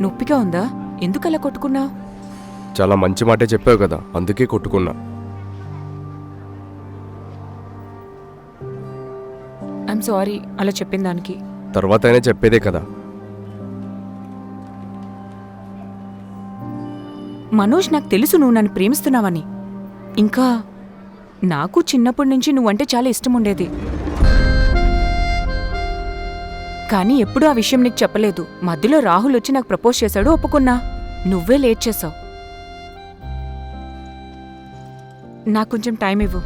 నొప్పిగా ఉందా? ఎందుకు అలా కొట్టుకున్నావు చాలా మంచి మాటే చెప్పావు కదా అందుకే కొట్టుకున్నా. ఐఎమ్ సారీ అలా చెప్పిన దానికి. తర్వాత అయినా చెప్పేదే కదా. మనోజ్ నాకు తెలుసు నువ్వు నన్ను ప్రేమిస్తున్నావని. ఇంకా నాకు చిన్నప్పటి నుంచి నువ్వంటే చాలా ఇష్టం ఉండేది. కానీ ఎప్పుడూ ఆ విషయం నీకు చెప్పలేదు. మధ్యలో రాహుల్ వచ్చి నాకు ప్రపోజ్ చేశాడు ఒప్పుకున్నా. నువ్వే లేట్ చేసావు నాకు కొంచెం టైం ఇవ్వు?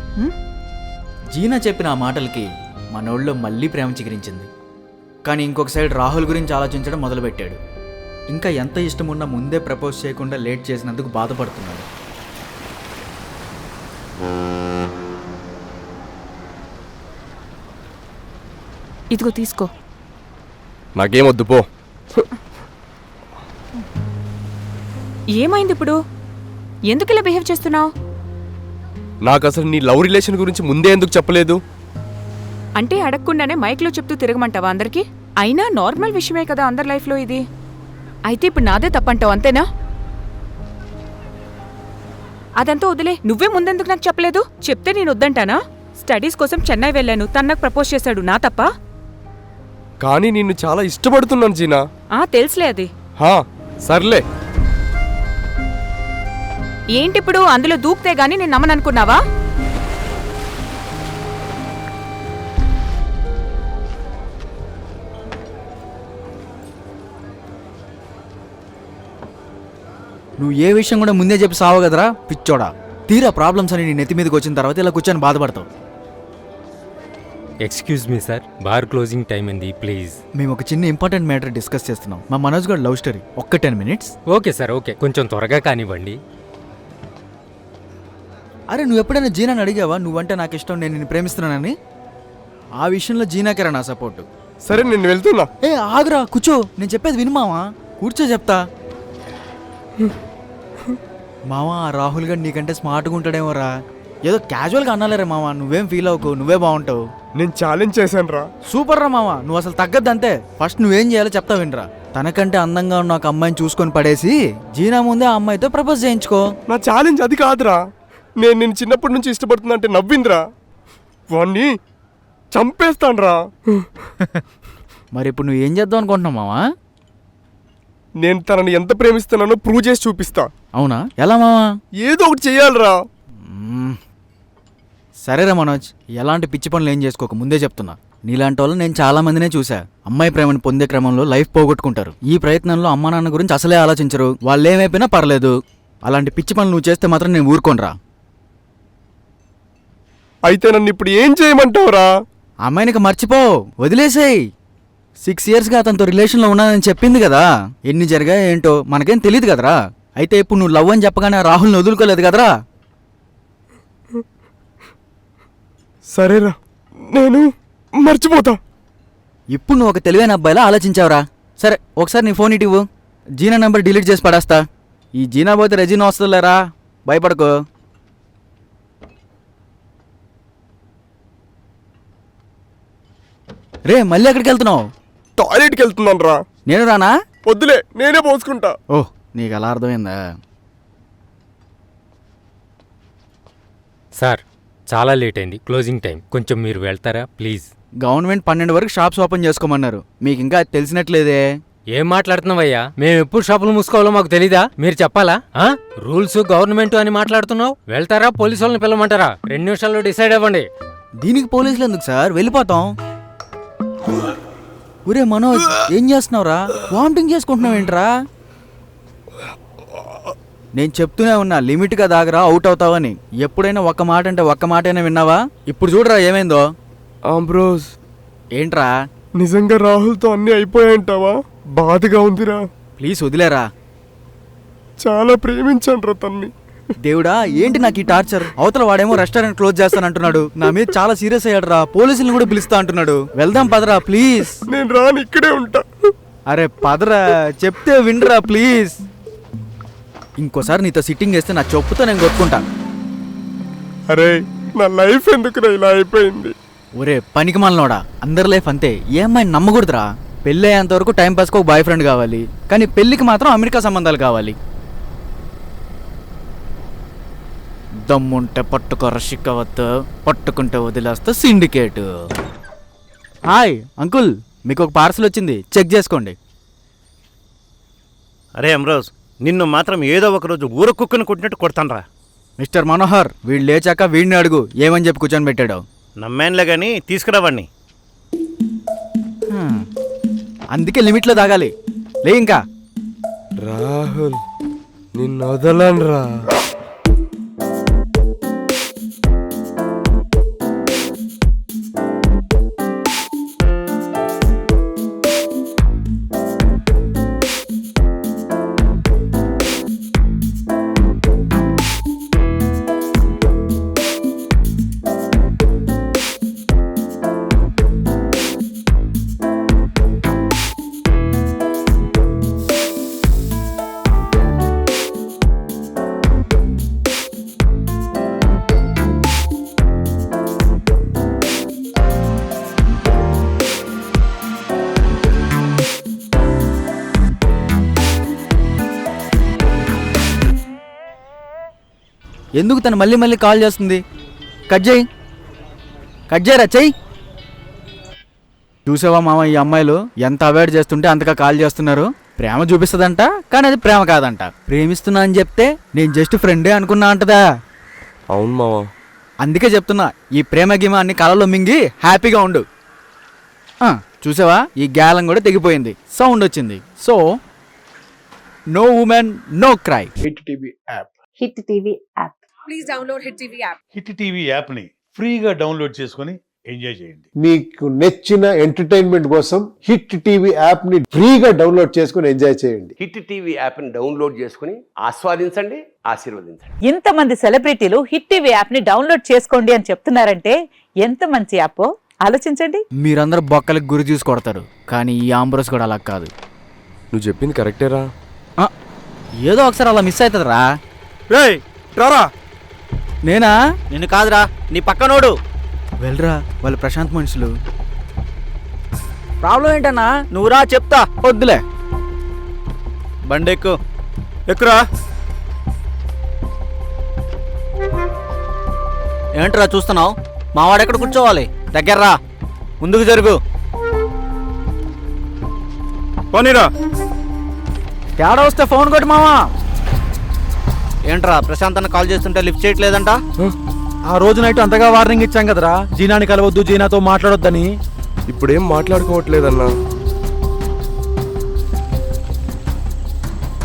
జీనా చెప్పిన ఆ మాటలకి మనోళ్ళలో మళ్ళీ ప్రేమ చిగురించింది. కానీ ఇంకొక సైడ్ రాహుల్ గురించి ఆలోచించడం మొదలుపెట్టాడు. ఇంకా ఎంత ఇష్టం ఉన్నా ముందే ప్రపోజ్ చేయకుండా లేట్ చేసినందుకు బాధపడుతున్నాడు. ఇదిగో తీసుకో. నాకేం వద్దు పో. ఏమైంది ఇప్పుడు? ఎందుకు ఇలా బిహేవ్ చేస్తున్నావు? నాకు అసలు నీ లవ్ రిలేషన్ గురించి ముందే ఎందుకు చెప్పలేదు? అంటే అడగకుండానే మైక్లో చెప్తూ తిరగమంటావా అందరికి? అయినా నార్మల్ విషయమే కదా అందరి లైఫ్లో ఇది. అయితే ఇప్పుడు నాదే తప్పంటావు అంతేనా? అదంతా వదిలే నువ్వే ముందెందుకు నాకు చెప్పలేదు? చెప్తే నేను వద్దంటానా? స్టడీస్ కోసం చెన్నై వెళ్ళాను తను నాకు ప్రపోజ్ చేశాడు నా తప్ప? కానీ నిన్ను చాలా ఇష్టపడుతున్నాను జీనా. ఆ తెలుసులే అది. హా సర్లే. ఏంటిప్పుడు అందులో దూకితే గాని నేను నమ్మననుకున్నావా? నువ్వు ఏ విషయం కూడా ముందే చెప్పి సావు కదరా పిచ్చోడా. తీరా ప్రాబ్లమ్స్ అని నీ నెత్తి మీదకి వచ్చిన తర్వాత ఇలా కూర్చొని బాధపడతావు. Excuse me sir bar closing time అయింది ప్లీజ్. మేము ఒక చిన్న ఇంపార్టెంట్ మ్యాటర్ డిస్కస్ చేస్తున్నాం. మా మనోజ్ గారి లవ్ స్టోరీ ఒక్క ten minutes. Okay sir okay. కొంచెం త్వరగా కానివ్వండి. అరే నువ్వు ఎప్పుడైనా జీనాని అడిగావా? నువ్వంటే నాకు ఇష్టం నేను నిన్ను ప్రేమిస్తున్నానని? ఆ విషయంలో జీనాకేరా నా సపోర్టు. సరే నేను వెళ్తున్నా. ఏ ఆగురా కూర్చో. నేను చెప్పేది విను మావా. కూర్చో చెప్తా. మావా ఆ రాహుల్ గారు నీకంటే స్మార్ట్గా ఉంటాడేమోరా. ఏదో క్యాజువల్గా అన్నాలేరా మావా నువ్వేం ఫీల్ అవ్వకు నువ్వే బాగుంటావు. నేను ఛాలెంజ్ చేశాను రా సూపర్ రా మావా నువ్వు అసలు తగ్గద్దు అంతే ఫస్ట్ నువ్వేం చేయాలో చెప్తా వినరా. తనకంటే అందంగా ఉన్న ఒక అమ్మాయిని చూసుకొని పడేసి జీనా ముందే ఆ అమ్మాయితో ప్రపోజ్ చేయించుకో. నా ఛాలెంజ్ అది కాదురా. నేను నిన్ను చిన్నప్పటి నుంచి ఇష్టపడుతున్నా అంటే నవ్విందిరా. వాణ్ణి చంపేస్తాన్రా. మరి ఇప్పుడు నువ్వు ఏం చేద్దాం అనుకుంటున్నావు మావా? నేను తనని ఎంత ప్రేమిస్తున్నానో ప్రూవ్ చేసి చూపిస్తా. అవునా? ఎలా మావా? ఏదో ఒకటి చెయ్యాలిరా మ్మ్. సరేరా మనోజ్ ఎలాంటి పిచ్చి పనులు ఏం చేసుకోక ముందే చెప్తున్నా. నీలాంటి వాళ్ళు నేను చాలా మందినే చూసా అమ్మాయి ప్రేమను పొందే క్రమంలో లైఫ్ పోగొట్టుకుంటారు. ఈ ప్రయత్నంలో అమ్మా నాన్న గురించి అసలే ఆలోచించరు. వాళ్ళు ఏమైపోయినా పర్లేదు. అలాంటి పిచ్చి పనులు నువ్వు చేస్తే మాత్రం నేను ఊరుకోనరా. అయితే నన్ను ఇప్పుడు ఏం చేయమంటావురా? అమ్మాయినికి మర్చిపో వదిలేసేయ్. సిక్స్ ఇయర్స్గా అతనితో రిలేషన్లో ఉన్నానని చెప్పింది కదా. ఎన్ని జరిగాయో ఏంటో మనకేం తెలియదు కదరా. అయితే ఇప్పుడు నువ్వు లవ్ అని చెప్పగానే రాహుల్ని వదులుకోలేదు కదరా. సరేరా నేను మర్చిపోతా. ఇప్పుడు నువ్వు ఒక తెలివైన అబ్బాయిలా ఆలోచించావురా. సరే ఒకసారి నీ ఫోన్ ఇటివ్వు జీనా నెంబర్ డిలీట్ చేసి పడేస్తా. ఈ జీనా పోతే రెజిన్ వస్తుందిలేరా భయపడకు. రే మళ్ళీ ఎక్కడికి వెళ్తున్నావు? టాయిలెట్కి వెళ్తున్నాను రా నేను రానా? వద్దులే నేనే పోసుకుంటా. ఓహ్ నీకు అలా అర్థమైందా? సార్ చాలా లేట్ అయింది. క్లోజింగ్ టైం కొంచెం మీరు వెళ్తారా? ప్లీజ్ గవర్నమెంట్ పన్నెండు వరకు షాప్స్ ఓపెన్ చేసుకోమన్నారు. మీకు ఇంకా అది తెలిసినట్లేదే. ఏం మాట్లాడుతున్నావయ్యా? మేము ఎప్పుడు షాపులు మూసుకోవాలో మాకు తెలీదా? మీరు చెప్పాలా? ఆ? రూల్స్ గవర్నమెంట్ అని మాట్లాడుతున్నావు? వెళ్తారా? పోలీసు వాళ్ళని పిలవమంటారా? రెండు నిమిషాల్లో డిసైడ్ అవ్వండి. దీనికి పోలీసులు ఎందుకు సార్? వెళ్ళిపోతాం. ఒరే మనోజ్ ఏం చేస్తున్నావురా? వామిటింగ్ చేసుకుంటున్నావు ఏంట్రా నేను చెప్తూనే ఉన్నా లిమిట్గా దాగరా అవుట్ అవుతావని. ఎప్పుడైనా ఒక్క మాట అంటే ఒక్క మాటైనా విన్నావా? ఇప్పుడు చూడరా ఏమైందో? ఆంబ్రోజ్ ఏంట్రా? నిజంగా రాహుల్తో అన్నీ అయిపోయాయంటావా? బాధగా ఉందిరా. ప్లీజ్ వదిలేరా. చాలా ప్రేమించాను రా తన్ని. దేవుడా ఏంటి నాకు ఈ టార్చర్? అవతల వాడేమో రెస్టారెంట్ క్లోజ్ చేస్తానంటున్నాడు. నా మీద చాలా సీరియస్ అయ్యాడు రా పోలీసులను కూడా పిలుస్తా అంటున్నాడు. వెళ్దాం పదరా ప్లీజ్. నేను రాను ఇక్కడే ఉంటా. అరే పదరా. చెప్తే వినరా ప్లీజ్. ఇంకోసారి నీతో సిట్టింగ్ చేస్తే నా చెప్పుతో నేను కొట్టుకుంటా. అరే నా లైఫ్ ఎందుకురా ఇలా అయిపోయింది? ఒరే పనికి మనలోడా అందరి లైఫ్ అంతే. ఏ అమ్మాయిని నమ్మకూడదురా? పెళ్ళి అయ్యేంత వరకు టైం పాస్కి ఒక బాయ్ ఫ్రెండ్ కావాలి. కానీ పెళ్ళికి మాత్రం అమెరికా సంబంధాలు కావాలి. దమ్ముంటే పట్టుకో రషికవత్ పట్టుకుంటే వదిలేస్తా సిండికేట్. హాయ్ అంకుల్ మీకు ఒక పార్సల్ వచ్చింది. చెక్ చేసుకోండి. అరే అమ్రోజ్ నిన్ను మాత్రం ఏదో ఒక రోజు ఊర కుక్కను కొట్టినట్టు కొడతానరా. మిస్టర్ మనోహర్ వీడు లేచాక వీడిని అడుగు ఏమని చెప్పి కూర్చొని పెట్టాడు? నమ్మేన్లే గాని తీసుకురావాడిని హ్మ్. అందుకే లిమిట్లో తాగాలి లే ఇంకా. రాహుల్ నిన్ను వదలనురా. ఎందుకు తను మళ్ళీ మళ్ళీ కాల్ చేస్తుంది? కట్ చేయి. కట్ చేయరా? చెయ్యి. చూసావా మామ ఈ అమ్మాయిలు? ఎంత అవాయిడ్ చేస్తుంటే అంతగా కాల్ చేస్తున్నారు. ప్రేమ చూపిస్తుందంట కానీ అది ప్రేమ కాదంట. ప్రేమిస్తున్నా అని చెప్తే నేను జస్ట్ ఫ్రెండే అనుకున్నా అంటదా? అవును మావా అందుకే చెప్తున్నా ఈ ప్రేమ గిమ అన్ని కళలో మింగి హ్యాపీగా ఉండు. ఆ, చూసావా? ఈ గ్యాలం కూడా తెగిపోయింది. సౌండ్ వచ్చింది. So no woman no cry hit TV app hit TV app please download hit TV app hit TV యాప్ని ఫ్రీగా డౌన్లోడ్ చేసుకొని ఎంజాయ్ చేయండి. మీకు నచ్చిన ఎంటర్టైన్మెంట్ కోసం హిట్ టీవీ యాప్ని ఫ్రీగా డౌన్లోడ్ చేసుకుని ఎంజాయ్ చేయండి. హిట్ టీవీ యాప్ని డౌన్లోడ్ చేసుకుని ఆస్వాదించండి ఆశీర్వదించండి. ఇంతమంది సెలబ్రిటీలు హిట్ టీవీ యాప్ని డౌన్లోడ్ చేసుకోండి అని చెప్తున్నారంటే ఎంత మంచి యాప్? ఆలోచించండి. మీరందరూ బొక్కలకు గురి చూసి కొడతారు కానీ ఈ ఆంబ్రోస్ కూడా అలా కాదు. నువ్వు చెప్పింది కరెక్టేరా? ఆ, ఏదో ఒకసారి అలా మిస్ అవుతుందిరా. రేయ్ రారా. నేనా? నిన్ను కాదురా నీ పక్కనోడు. వెళ్ళరా వాళ్ళు ప్రశాంత్ మనుషులు. ప్రాబ్లం ఏంటన్నా? నువ్వురా చెప్తా. వద్దులే. బండెక్కు. ఎక్కురా. ఏంట్రా చూస్తున్నావు? మావాడు ఎక్కడ కూర్చోవాలి? దగ్గర రా ముందుకు జరుగు. పోనీరా. తేడా వస్తే ఫోన్ కొట్టు మావా. ఏంట్రా ప్రశాంత్ అన్న కాల్ చేస్తుంటే లిఫ్ట్ చేయట్లేదంట? ఆ రోజు నైట్ అంతగా వార్నింగ్ ఇచ్చాం కదరా. జీనాని కలవద్దు జీనాతో మాట్లాడొద్దని. ఇప్పుడేం మాట్లాడుకోవట్లేదన్నా.